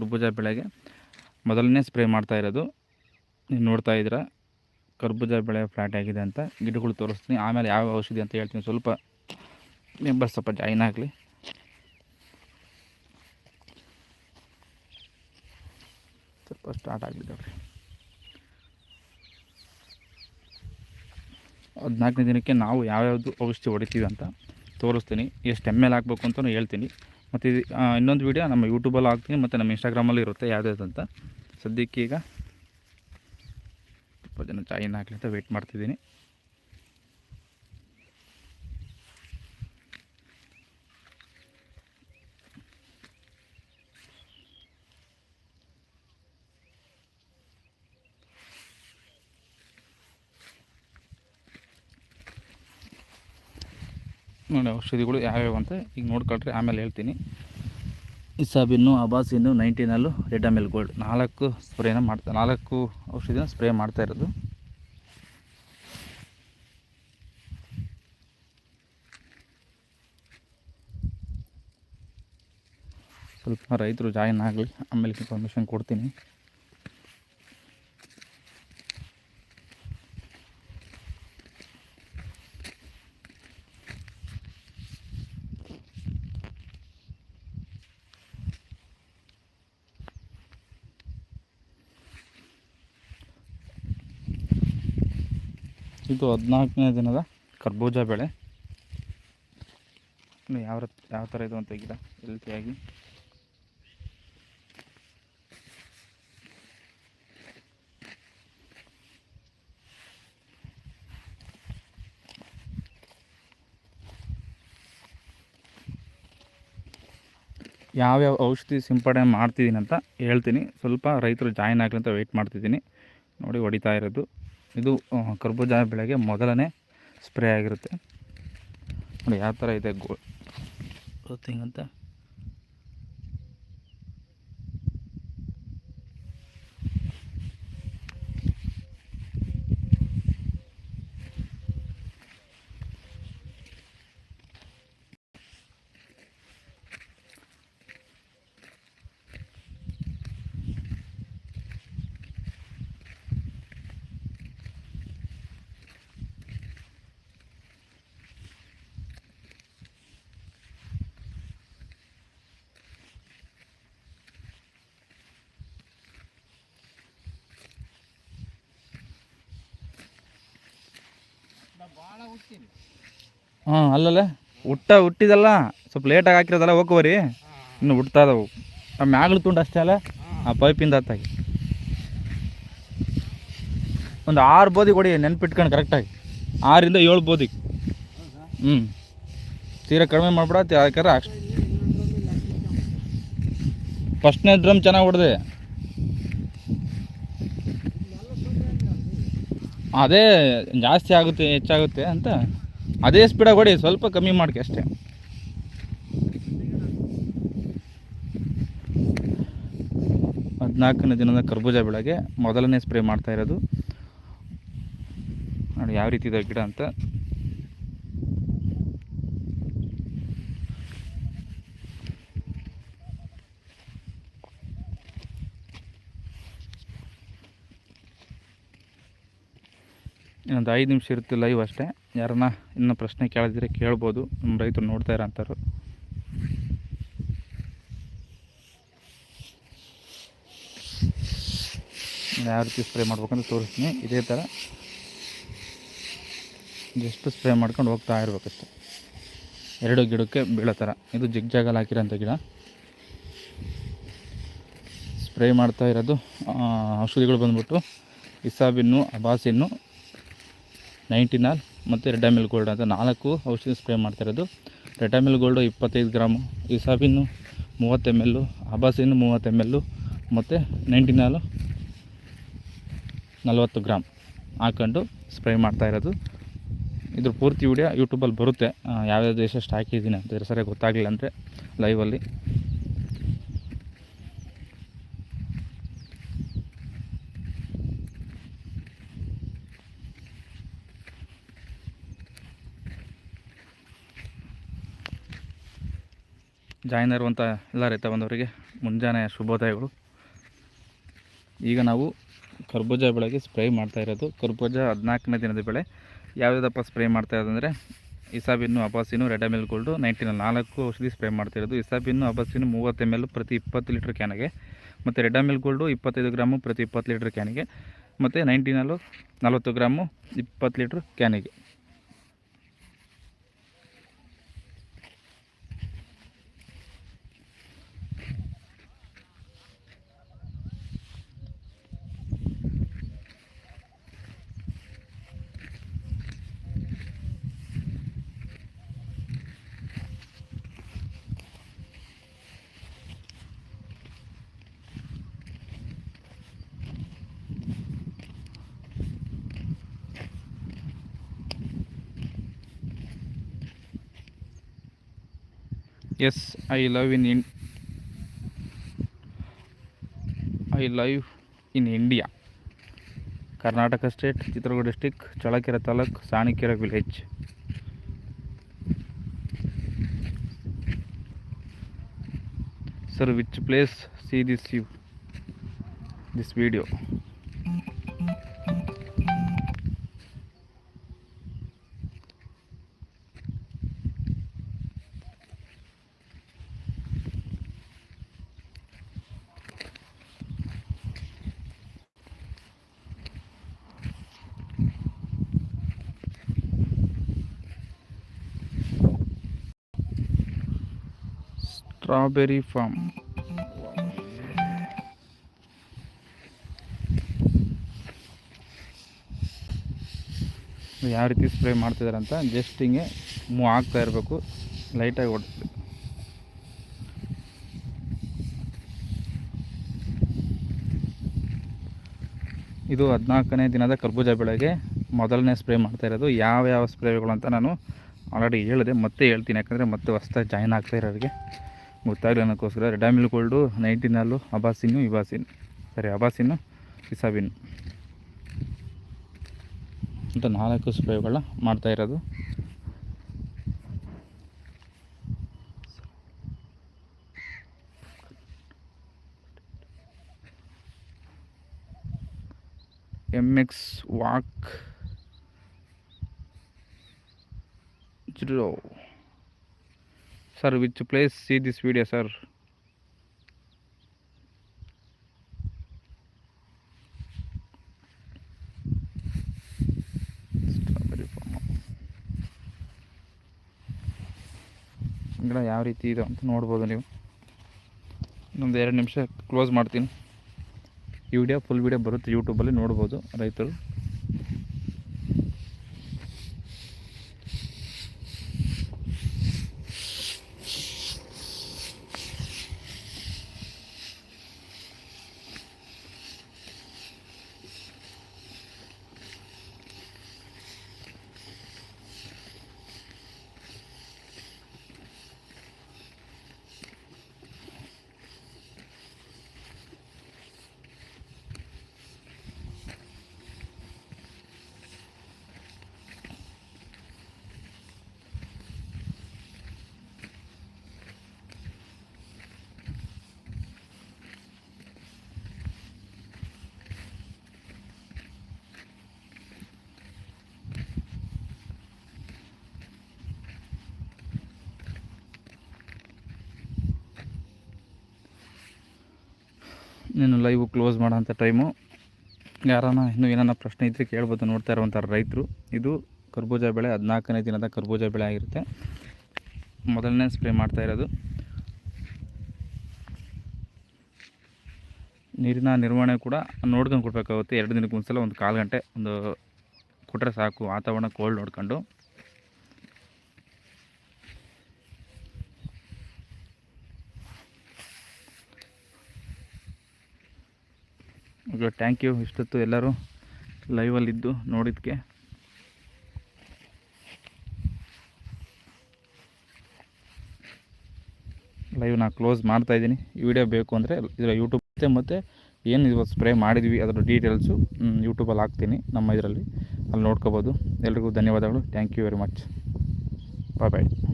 ಕರ್ಬೂಜ ಬೆಳೆಗೆ ಮೊದಲನೇ ಸ್ಪ್ರೇ ಮಾಡ್ತಾ ಇರೋದು. ನೀವು ನೋಡ್ತಾ ಇದ್ದೀರಾ, ಕರ್ಬೂಜ ಬೆಳೆ ಫ್ಲಾಟ್ ಆಗಿದೆ ಅಂತ ಗಿಡಗಳು ತೋರಿಸ್ತೀನಿ. ಆಮೇಲೆ ಯಾವ ಔಷಧಿ ಅಂತ ಹೇಳ್ತೀನಿ. ಸ್ವಲ್ಪ ಮೆಂಬರ್ಸ್ ಸ್ವಲ್ಪ ಜಾಯಿನ್ ಆಗಲಿ. ಸ್ವಲ್ಪ ಸ್ಟಾರ್ಟ್ ಆಗಿದ್ದಾವೆ ಹದಿನಾಲ್ಕನೇ ದಿನಕ್ಕೆ ನಾವು ಯಾವ್ಯಾವುದು ಔಷಧಿ ಹೊಡಿತೀವಿ ಅಂತ ತೋರಿಸ್ತೀನಿ. ಎಷ್ಟು ಎಂ ಎಲ್ ಹಾಕ್ಬೇಕು ಅಂತಲೂ ಹೇಳ್ತೀನಿ. ಮತ್ತು ಇದು ಇನ್ನೊಂದು ವೀಡಿಯೋ ನಮ್ಮ ಯೂಟ್ಯೂಬಲ್ಲಿ ಹಾಕ್ತೀನಿ, ಮತ್ತು ನಮ್ಮ ಇನ್ಸ್ಟಾಗ್ರಾಮಲ್ಲಿ ಇರುತ್ತೆ ಯಾವ್ದು ಅಂತ ಸದ್ಯಕ್ಕೆ ಈಗ ಸ್ವಲ್ಪ ಜನ ಚಾಯಿನ ಆಗಲಿ ಅಂತ ವೆಯ್ಟ್ ಮಾಡ್ತಿದ್ದೀನಿ. ನೋಡಿ, ಔಷಧಿಗಳು ಯಾವ್ಯಾವ ಅಂತ ಈಗ ನೋಡ್ಕೊಳ್ರಿ, ಆಮೇಲೆ ಹೇಳ್ತೀನಿ. ಇಸಾಬಿನ್ನು, ಅಬಾಸಿನ್ನು, ನೈಂಟೀನಲ್ಲು ರೆಡ್ ಆಮೇಲ್ ಗೋಲ್ಡ್. ನಾಲ್ಕು ಸ್ಪ್ರೇನ ಮಾಡ್ತಾ, ನಾಲ್ಕು ಔಷಧಿನ ಸ್ಪ್ರೇ ಮಾಡ್ತಾ ಇರೋದು. ಸ್ವಲ್ಪ ರೈತರು ಜಾಯಿನ್ ಆಗಲಿ, ಆಮೇಲೆ ಇನ್ಫಾರ್ಮೇಷನ್ ಕೊಡ್ತೀನಿ. ಇದು ಹದಿನಾಲ್ಕನೇ ದಿನದ ಕರ್ಬೂಜ ಬೆಳೆ. ಯಾವ ಯಾವ ಥರ ಇದು ಅಂತ ಗಿಡ ಹೆಲ್ತಿಯಾಗಿ. ಯಾವ್ಯಾವ ಔಷಧಿ ಸಿಂಪಡಣೆ ಮಾಡ್ತಿದ್ದೀನಿ ಅಂತ ಹೇಳ್ತೀನಿ. ಸ್ವಲ್ಪ ರೈತರು ಜಾಯಿನ್ ಆಗಲಿ ಅಂತ ವೆಯ್ಟ್ ಮಾಡ್ತಿದ್ದೀನಿ. ನೋಡಿ, ಹೊಡಿತಾ ಇರೋದು. ಇದು ಕರ್ಬೂಜ ಬೆಳೆಗೆ ಮೊದಲನೇ ಸ್ಪ್ರೇ ಆಗಿರುತ್ತೆ. ನೋಡಿ ಯಾವ ಥರ ಇದೆ ಗೋ ಅಂತ ಹಾಂ, ಅಲ್ಲಲ್ಲ? ಹುಟ್ಟ, ಹುಟ್ಟಿದಲ್ಲ? ಸ್ವಲ್ಪ ಲೇಟಾಗಿ ಹಾಕಿರೋದಲ್ಲ ಹೋಗುವರಿ ಇನ್ನು ಹುಟ್ತಾ ಇದಾವು. ಆ ಮ್ಯಾಗ್ಳು ತುಂಡು ಅಷ್ಟೇ ಅಲ್ಲ? ಆ ಪೈಪಿಂದ ಹತ್ತಾಗಿ ಒಂದು ಆರು ಬೋದಿ ಕೊಡಿ, ನೆನ್ಪಿಟ್ಕೊಂಡು ಕರೆಕ್ಟಾಗಿ ಆರಿಂದ ಏಳು ಬೋದಿ. ಹ್ಞೂ ತೀರಾ ಕಡಿಮೆ ಮಾಡ್ಬಿಡ ಯಾಕಂದ್ರೆ ಅಷ್ಟು ಫಸ್ಟ್ನೇ ಡ್ರಮ್ ಚೆನ್ನಾಗಿ ಹೊಡೆದೆ. ಅದೇ ಜಾಸ್ತಿ ಆಗುತ್ತೆ, ಹೆಚ್ಚಾಗುತ್ತೆ ಅಂತ. ಅದೇ ಸ್ಪೀಡಾಗಿ ಹೊಡಿ, ಸ್ವಲ್ಪ ಕಮ್ಮಿ ಮಾಡ್ಕೆ ಅಷ್ಟೇ. ಹದಿನಾಲ್ಕನೇ ದಿನದ ಕರ್ಬೂಜ ಬೆಳೆಗೆ ಮೊದಲನೇ ಸ್ಪ್ರೇ ಮಾಡ್ತಾ ಇರೋದು. ನೋಡಿ, ಯಾವ ರೀತಿ ಇದೆ ಗಿಡ ಅಂತ. ಇನ್ನೊಂದು ಐದು ನಿಮಿಷ ಇರುತ್ತೆ ಲೈವ್ ಅಷ್ಟೇ. ಯಾರನ್ನ ಇನ್ನೂ ಪ್ರಶ್ನೆ ಕೇಳಿದ್ರೆ ಕೇಳ್ಬೋದು. ನಮ್ಮ ರೈತರು ನೋಡ್ತಾ ಇರೋ ಅಂಥವ್ರು ಯಾವ ರೀತಿ ಸ್ಪ್ರೇ ಮಾಡ್ಬೇಕಂತ ತೋರಿಸ್ತೀನಿ. ಇದೇ ಥರ ಜಸ್ಟ್ ಸ್ಪ್ರೇ ಮಾಡ್ಕೊಂಡು ಹೋಗ್ತಾ ಇರಬೇಕಷ್ಟೆ. ಎರಡು ಗಿಡಕ್ಕೆ ಬೀಳೋ ಥರ ಇದು ಜಿಗ್ಜಾಗಲ್ಲಿ ಹಾಕಿರೋಂಥ ಗಿಡ. ಸ್ಪ್ರೇ ಮಾಡ್ತಾ ಇರೋದು ಔಷಧಿಗಳು ಬಂದ್ಬಿಟ್ಟು ಇಸಾಬಿನ್ನು ಅಬಾಸಿನ್ನು ನೈಂಟಿನಾಲ್ ಮತ್ತು ರೆಡಾಮಿಲ್ ಗೋಲ್ಡ್ ಅಂತ ನಾಲ್ಕು ಔಷಧಿ ಸ್ಪ್ರೇ ಮಾಡ್ತಾ ಇರೋದು. ರೆಡಮಿಲ್ ಗೋಲ್ಡು ಇಪ್ಪತ್ತೈದು ಗ್ರಾಮು ಇಸಾಬಿನ್ನು ಮೂವತ್ತು ಎಂ ಎಲ್ಲು ಅಬಾಸಿನ್ನು ಮೂವತ್ತು ಎಂ ಎಲ್ಲು ಮತ್ತು ನೈಂಟಿನಾಲು ನಲವತ್ತು ಗ್ರಾಮ್ ಹಾಕೊಂಡು ಸ್ಪ್ರೇ ಮಾಡ್ತಾ ಇರೋದು. ಇದ್ರ ಪೂರ್ತಿ ವಿಡಿಯೋ ಯೂಟ್ಯೂಬಲ್ಲಿ ಬರುತ್ತೆ. ಯಾವ್ಯಾವ ದೇಶ ಹಾಕಿದ್ದೀನಿ ಅಂತ. ಸರಿಯಾಗಿ ಗೊತ್ತಾಗಲಿಲ್ಲ ಅಂದರೆ ಲೈವಲ್ಲಿ ಜಾಯ್ನರ್ ಇರುವಂಥ ಎಲ್ಲ ರೈತ ಬಂದವರಿಗೆ ಮುಂಜಾನೆ ಶುಭೋದಯಗಳು. ಈಗ ನಾವು ಕರ್ಬೂಜ ಬೆಳೆಗೆ ಸ್ಪ್ರೇ ಮಾಡ್ತಾ ಇರೋದು. ಕರ್ಬೂಜ ಹದಿನಾಲ್ಕನೇ ದಿನದ ಬೆಳೆ. ಯಾವುದಪ್ಪ ಸ್ಪ್ರೇ ಮಾಡ್ತಾ ಇರೋದಂದರೆ ಇಸಾಬಿನ್ನು ಅಪಾಸಿನು ರೆಡಮಿಲ್ ಗೋಲ್ಡು ನೈಂಟಿನ ನಾಲ್ಕು ಔಷಧಿ ಸ್ಪ್ರೇ ಮಾಡ್ತಾ ಇರೋದು. ಇಸಾಬಿನ್ನು ಅಬಾಸಿನು ಮೂವತ್ತು ಎಂ ಎಲ್ ಪ್ರತಿ ಇಪ್ಪತ್ತು ಲೀಟ್ರ್ ಕ್ಯಾನಿಗೆ ಮತ್ತು ರೆಡ್ ಎಂ ಎಲ್ ಗೋಲ್ಡು ಇಪ್ಪತ್ತೈದು ಗ್ರಾಮು ಪ್ರತಿ ಇಪ್ಪತ್ತು ಲೀಟ್ರ್ ಕ್ಯಾನಿಗೆ ಮತ್ತು ನೈಂಟಿನಲ್ಲು ನಲ್ವತ್ತು ಗ್ರಾಮು ಇಪ್ಪತ್ತು ಲೀಟ್ರ್ ಕ್ಯಾನಿಗೆ yes I love in in I live in India Karnataka state Chitradurga district Challakere taluk Sanikere village sir which place see this you this video strawberry farm ಯಾವ ರೀತಿ ಸ್ಪ್ರೇ ಮಾಡ್ತಿದ್ದಾರೆ ಅಂತ ಜಸ್ಟ್ ಹಿಂಗೆ move ಆಗ್ತಾ ಇರಬೇಕು ಲೈಟಾಗಿ ಓಡಿಸ್ಬೇಕು ಇದು ಹದಿನಾಲ್ಕನೇ ದಿನದ ಕರ್ಬೂಜ ಬೆಳೆಗೆ ಮೊದಲನೇ ಸ್ಪ್ರೇ ಮಾಡ್ತಾ ಇರೋದು. ಯಾವ ಯಾವ ಸ್ಪ್ರೇಗಳು ಅಂತ ನಾನು ಆಲ್ರೆಡಿ ಹೇಳಿದೆ, ಮತ್ತೆ ಹೇಳ್ತೀನಿ. ಯಾಕಂದರೆ ಮತ್ತೆ ಹೊಸ್ದಾಗಿ ಜಾಯ್ನ್ ಆಗ್ತಾ ಇರೋರಿಗೆ ಗೊತ್ತಾಗಲಿ ಅನ್ನೋಕ್ಕೋಸ್ಕರ ರೆಡಾಮಿಲ್ ಗೋಲ್ಡು ನೈಂಟಿನಲ್ಲು ಅಬಾಸಿನ್ನು ಇಬಾಸಿನ್ ಸರಿ ಅಬಾಸಿನ್ನು ಇಸಾಬಿನ್ ಅಂತ ನಾಲ್ಕು ಸ್ಪ್ರೇಗಳ ಮಾಡ್ತಾ ಇರೋದು. M X walk zero sir which place see this video sir ಗಿಡ ಯಾವ ರೀತಿ ಇದೆ ಅಂತ ನೋಡ್ಬೋದು ನೀವು. ಇನ್ನೊಂದು ಎರಡು ನಿಮಿಷ ಕ್ಲೋಸ್ ಮಾಡ್ತೀನಿ. ಈ ವಿಡಿಯೋ ಫುಲ್ ವಿಡಿಯೋ ಬರುತ್ತೆ ಯೂಟ್ಯೂಬಲ್ಲಿ ನೋಡ್ಬೋದು ರೈತರು. ನೀನು ಲೈವ್ ಕ್ಲೋಸ್ ಮಾಡೋಂಥ ಟೈಮು ಯಾರಾನ ಇನ್ನೂ ಏನಾರ ಪ್ರಶ್ನೆ ಇದ್ದರೆ ಕೇಳ್ಬೋದು, ನೋಡ್ತಾ ಇರುವಂಥ ರೈತರು. ಇದು ಕರ್ಬೂಜ ಬೆಳೆ, ಹದಿನಾಲ್ಕನೇ ದಿನದ ಕರ್ಬೂಜ ಬೆಳೆ ಆಗಿರುತ್ತೆ. ಮೊದಲನೇ ಸ್ಪ್ರೇ ಮಾಡ್ತಾ ಇರೋದು. ನೀರಿನ ನಿರ್ವಹಣೆ ಕೂಡ ನೋಡ್ಕೊಂಡು ಕೊಡಬೇಕಾಗುತ್ತೆ. ಎರಡು ದಿನಕ್ಕೆ ಒಂದ್ಸಲ, ಒಂದು ಕಾಲು ಗಂಟೆ, ಒಂದು ಕೊಟ್ಟರೆ ಸಾಕು. ವಾತಾವರಣ ಕೋಲ್ಡ್ ನೋಡ್ಕೊಂಡು. ಥ್ಯಾಂಕ್ ಯು ಇಷ್ಟೊತ್ತು ಎಲ್ಲರೂ ಲೈವಲ್ಲಿದ್ದು ನೋಡಿದ್ದಕ್ಕೆ ಲೈವ್ ನಾನು ಕ್ಲೋಸ್ ಮಾಡ್ತಾಯಿದ್ದೀನಿ ಈ ವಿಡಿಯೋ ಬೇಕು ಅಂದರೆ ಇದರ ಯೂಟ್ಯೂಬ್ ಮತ್ತು ಏನು ಇವತ್ತು ಸ್ಪ್ರೇ ಮಾಡಿದ್ವಿ ಅದರ ಡೀಟೇಲ್ಸು ಯೂಟ್ಯೂಬಲ್ಲಿ ಹಾಕ್ತೀನಿ ನಮ್ಮ ಇದರಲ್ಲಿ. ಅಲ್ಲಿ ನೋಡ್ಕೋಬೋದು. ಎಲ್ರಿಗೂ ಧನ್ಯವಾದಗಳು. Thank you very much bye bye